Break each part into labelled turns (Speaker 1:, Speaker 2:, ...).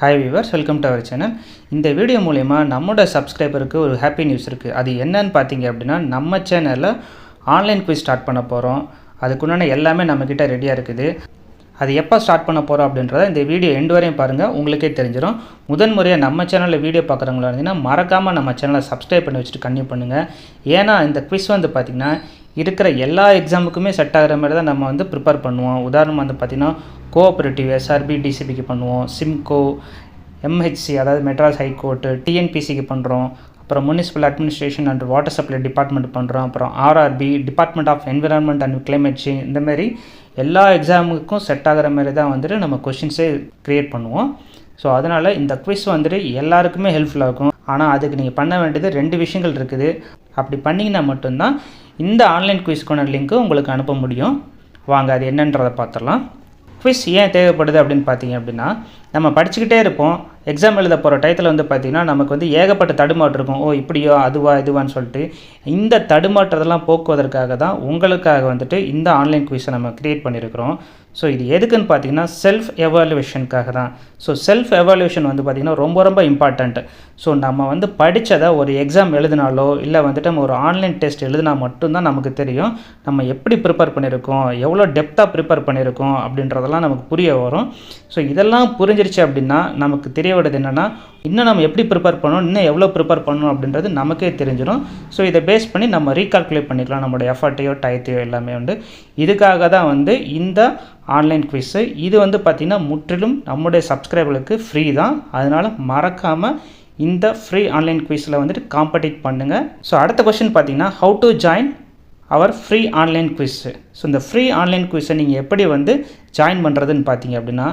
Speaker 1: Hi viewers welcome to our channel இந்த video மூலயமா நம்மளோட சப்ஸ்கிரைபருக்கு ஒரு ஹாப்பி நியூஸ் இருக்குது அது என்னன்னு பார்த்தீங்க அப்படின்னா நம்ம சேனலில் ஆன்லைன் குவிஸ் ஸ்டார்ட் பண்ண போகிறோம் அதுக்குண்டான எல்லாமே நம்மக்கிட்ட ரெடியாக இருக்குது. அது எப்போ ஸ்டார்ட் பண்ண போகிறோம் அப்படின்றத இந்த வீடியோ எண்டு வரையும் பாருங்கள் உங்களுக்கே தெரிஞ்சிடும் முதன் முறையாக நம்ம சேனலில் வீடியோ பார்க்குறவங்களா இருந்தீங்கன்னா மறக்காமல் நம்ம சேனலை சப்ஸ்கிரைப் பண்ணி வச்சுட்டு கன்னியூ பண்ணுங்கள் ஏன்னா இந்த குவிஸ் வந்து பார்த்திங்கன்னா இருக்கிற எல்லா எக்ஸாமுக்குமே செட் ஆகிற மாதிரி தான் நம்ம வந்து ப்ரிப்பேர் பண்ணுவோம். உதாரணம் வந்து பார்த்திங்கன்னா கோஆப்ரேட்டிவ் எஸ்ஆர்பி டிசிபிக்கு பண்ணுவோம். சிம்கோ எம்ஹெச்சி அதாவது மெட்ராஸ் ஹைகோர்ட்டு டிஎன்பிசிக்கு பண்ணுறோம் அப்புறம் municipal administration and water supply department பண்ணுறோம் அப்புறம் RRB department of environment and climate change இந்த மாதிரி எல்லா எக்ஸாமுக்கும் செட் ஆகிற மாதிரி தான் வந்துட்டு நம்ம கொஷின்ஸே க்ரியேட் பண்ணுவோம். ஸோ அதனால் இந்த குவிஸ் வந்துட்டு எல்லாருக்குமே ஹெல்ப்ஃபுல்லாக இருக்கும். ஆனால் அதுக்கு நீங்கள் பண்ண வேண்டியது ரெண்டு விஷயங்கள் இருக்குது. அப்படி பண்ணிங்கன்னா மட்டும்தான் இந்த ஆன்லைன் குவிஸ்க்கான லிங்க்கு உங்களுக்கு அனுப்ப முடியும். வாங்க அது என்னன்றதை பார்த்துடலாம். குவிஸ் ஏன் தேவைப்படுது அப்படின்னு பார்த்தீங்க அப்படின்னா நம்ம படிச்சுக்கிட்டே இருப்போம். எக்ஸாம் எழுத போகிற டயத்தில் வந்து பார்த்திங்கன்னா நமக்கு வந்து ஏகப்பட்ட தடுமாற்றம் இருக்கும். ஓ இப்படியோ அதுவா இதுவான்னு சொல்லிட்டு இந்த தடுமாற்றத்தெல்லாம் போக்குவதற்காக தான் உங்களுக்காக வந்துட்டு இந்த ஆன்லைன் குவிஸை நம்ம க்ரியேட் பண்ணியிருக்கிறோம். ஸோ இது எதுக்குன்னு பார்த்தீங்கன்னா செல்ஃப் எவாலுவேஷனுக்காக தான் ஸோ செல்ஃப் எவாலுவேஷன் வந்து பார்த்திங்கன்னா ரொம்ப ரொம்ப இம்பார்ட்டண்ட் ஸோ நம்ம வந்து படித்ததை ஒரு எக்ஸாம் எழுதினாலோ இல்லை வந்துட்டு நம்ம ஒரு ஆன்லைன் டெஸ்ட் எழுதினா மட்டும்தான் நமக்கு தெரியும். நம்ம எப்படி ப்ரிப்பேர் பண்ணியிருக்கோம் எவ்வளோ டெப்த்தாக ப்ரிப்பேர் பண்ணியிருக்கோம் அப்படின்றதெல்லாம் நமக்கு புரிய வரும். ஸோ இதெல்லாம் புரிஞ்சிருச்சு அப்படின்னா நமக்கு தெரிய வருது என்னென்னா இன்னும் நம்ம எப்படி ப்ரிப்பேர் பண்ணணும் இன்னும் எவ்வளோ ப்ரிப்பேர் பண்ணணும் அப்படின்றது நமக்கே தெரிஞ்சிடும் ஸோ இதை பேஸ் பண்ணி நம்ம ரீகால்குலேட் பண்ணிக்கலாம். நம்மளோட எஃபர்ட்டையோ டயத்தையோ எல்லாமே வந்து இதுக்காக தான் வந்து இந்த ஆன்லைன் குவிஸு இது வந்து பார்த்திங்கன்னா முற்றிலும் நம்முடைய சப்ஸ்கிரைபர்களுக்கு ஃப்ரீ தான். அதனால் மறக்காமல் இந்த ஃப்ரீ ஆன்லைன் குவிஸில் வந்துட்டு காம்படிட் பண்ணுங்கள் ஸோ அடுத்த கொஷின் பார்த்தீங்கன்னா how to join our free online quiz so இந்த ஃப்ரீ ஆன்லைன் குவிஸை நீங்கள் எப்படி வந்து ஜாயின் பண்ணுறதுன்னு பார்த்தீங்க அப்படின்னா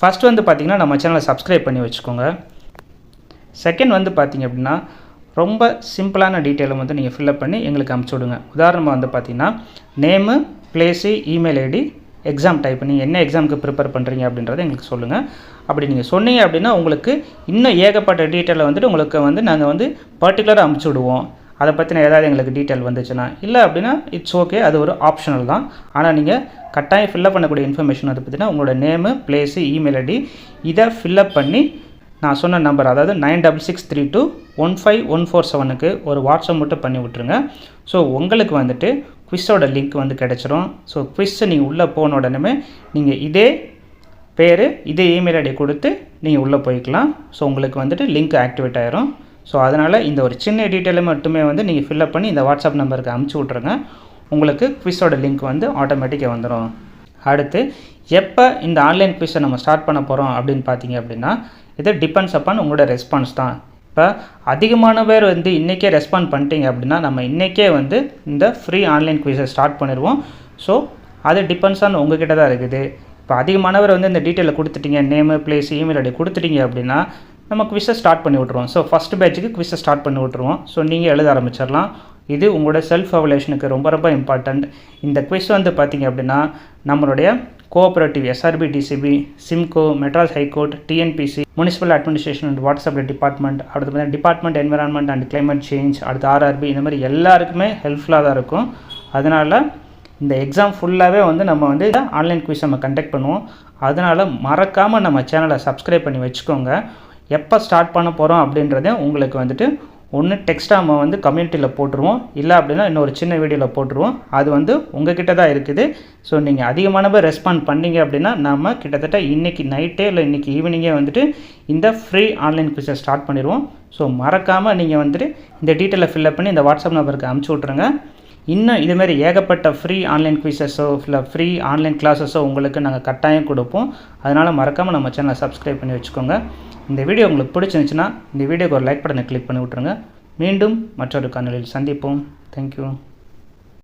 Speaker 1: ஃபஸ்ட் வந்து பார்த்திங்கன்னா நம்ம சேனலை சப்ஸ்கிரைப் பண்ணி வச்சுக்கோங்க. செகண்ட் வந்து பார்த்திங்க அப்படின்னா ரொம்ப சிம்பிளான டீட்டெயிலை வந்து நீங்கள் ஃபில்அப் பண்ணி எங்களுக்கு அமுச்சு விடுங்க. உதாரணமாக வந்து பார்த்திங்கன்னா name place email ID exam type பண்ணி என்ன எக்ஸாமுக்கு ப்ரிப்பேர் பண்ணுறீங்க அப்படின்றத எங்களுக்கு சொல்லுங்கள் அப்படி நீங்கள் சொன்னீங்க அப்படின்னா உங்களுக்கு இன்னும் ஏகப்பட்ட டீட்டெயிலை வந்துட்டு உங்களுக்கு வந்து நாங்கள் வந்து பர்டிகுலராக அமுச்சு விடுவோம். அதை பற்றின ஏதாவது எங்களுக்கு டீட்டெயில் வந்துச்சுன்னா இல்லை அப்படின்னா இட்ஸ் ஓகே அது ஒரு ஆப்ஷனல் தான். ஆனால் நீங்கள் கட்டாயம் ஃபில்லப் பண்ணக்கூடிய இன்ஃபர்மேஷன் அதை பற்றினா உங்களோட நேமு பிளேஸு இமெயில் ஐடி இதை ஃபில்லப் பண்ணி நான் சொன்ன நம்பர் அதாவது nine double six three two one five one four செவனுக்கு ஒரு வாட்ஸ்அப் மட்டும் பண்ணி விட்ருங்க ஸோ உங்களுக்கு வந்துட்டு குவிஸோட லிங்க் வந்து கிடச்சிரும். ஸோ குவிஸை நீங்கள் உள்ளே போன உடனே நீங்கள் இதே பேர் இதே இமெயில் ஐடி கொடுத்து நீங்கள் உள்ளே போய்க்கலாம். ஸோ உங்களுக்கு வந்துட்டு லிங்க் ஆக்டிவேட் ஆகிரும் ஸோ அதனால் இந்த ஒரு சின்ன டீட்டெயிலை மட்டுமே வந்து நீங்கள் ஃபில்அப் பண்ணி இந்த வாட்ஸ்அப் நம்பருக்கு அமுச்சு விட்ருங்க உங்களுக்கு குவிஸோட லிங்க் வந்து ஆட்டோமேட்டிக்காக வந்துடும் அடுத்து எப்போ இந்த ஆன்லைன் குவிஸை நம்ம ஸ்டார்ட் பண்ண போகிறோம் அப்படின்னு பார்த்தீங்க அப்படின்னா இது டிபெண்ட்ஸ் அப்பான் உங்களோட ரெஸ்பான்ஸ் தான். இப்போ அதிகமான பேர் வந்து இன்றைக்கே ரெஸ்பாண்ட் பண்ணிட்டீங்க அப்படின்னா நம்ம இன்றைக்கே வந்து இந்த ஃப்ரீ ஆன்லைன் குவிஸை ஸ்டார்ட் பண்ணிடுவோம். ஸோ அது டிபெண்ட்ஸ் ஆன் உங்ககிட்ட தான் இருக்குது. இப்போ அதிகமானவர் வந்து இந்த டீட்டெயிலை கொடுத்துட்டீங்க நேமு பிளேஸ் இமெயில் ஐடி கொடுத்துட்டீங்க அப்படின்னா நம்ம குவிஸை ஸ்டார்ட் பண்ணி விட்ருவோம் ஸோ ஃபஸ்ட் பேட்சுக்கு குவிஸை ஸ்டார்ட் பண்ணி விட்ருவோம் ஸோ நீங்கள் எழுத ஆரம்பிச்சிடலாம். இது உங்களோட செல்ஃப் அவலேஷனுக்கு ரொம்ப ரொம்ப இம்பார்ட்டண்ட் இந்த குவிஸ் வந்து பார்த்திங்க அப்படின்னா நம்மளுடைய cooperative SRB DCB Simco Madras high court TNPC municipal administration and water supply department அடுத்து பார்த்தீங்கன்னா department environment and climate change அடுத்து ஆர்ஆர்பி இந்த மாதிரி எல்லாருக்குமே ஹெல்ப்ஃபுல்லாக தான் இருக்கும். அதனால் இந்த எக்ஸாம் ஃபுல்லாகவே வந்து நம்ம வந்து ஆன்லைன் குவிஸ் நம்ம கண்டக்ட் பண்ணுவோம். அதனால் மறக்காமல் நம்ம சேனலை சப்ஸ்கிரைப் பண்ணி வச்சுக்கோங்க. எப்போ ஸ்டார்ட் பண்ண போகிறோம் அப்படின்றத உங்களுக்கு வந்துட்டு ஒன்று டெக்ஸ்ட்டாக நம்ம வந்து கம்யூனிட்டியில் போட்டுருவோம். இல்லை அப்படின்னா இன்னொரு சின்ன வீடியோவில் போட்டுருவோம். அது வந்து உங்ககிட்ட தான் இருக்குது. ஸோ நீங்கள் அதிகமான பேர் ரெஸ்பாண்ட் பண்ணீங்க அப்படின்னா நம்ம கிட்டத்தட்ட இன்றைக்கி நைட்டே இல்லை இன்றைக்கி ஈவினிங்கே வந்துட்டு இந்த ஃப்ரீ ஆன்லைன் குவிஸை ஸ்டார்ட் பண்ணிடுவோம். ஸோ மறக்காமல் நீங்கள் வந்துட்டு இந்த டீட்டெயிலை ஃபில்அப் பண்ணி இந்த வாட்ஸ்அப் நம்பருக்கு அமுச்சு விட்ருங்க இன்னும் இதுமாரி ஏகப்பட்ட ஃப்ரீ ஆன்லைன் குவிசஸோ இல்லை ஃப்ரீ ஆன்லைன் கிளாஸஸோ உங்களுக்கு நாங்கள் கட்டாயம் கொடுப்போம். அதனால் மறக்காமல் நம்ம சேனலை சப்ஸ்கிரைப் பண்ணி வச்சுக்கோங்க. இந்த வீடியோ உங்களுக்கு பிடிச்சிருந்துச்சுன்னா இந்த வீடியோக்கு ஒரு லைக் பட்டனை கிளிக் பண்ணி விட்ருங்க மீண்டும் மற்றொரு காணொலியில் சந்திப்போம். தேங்க்யூ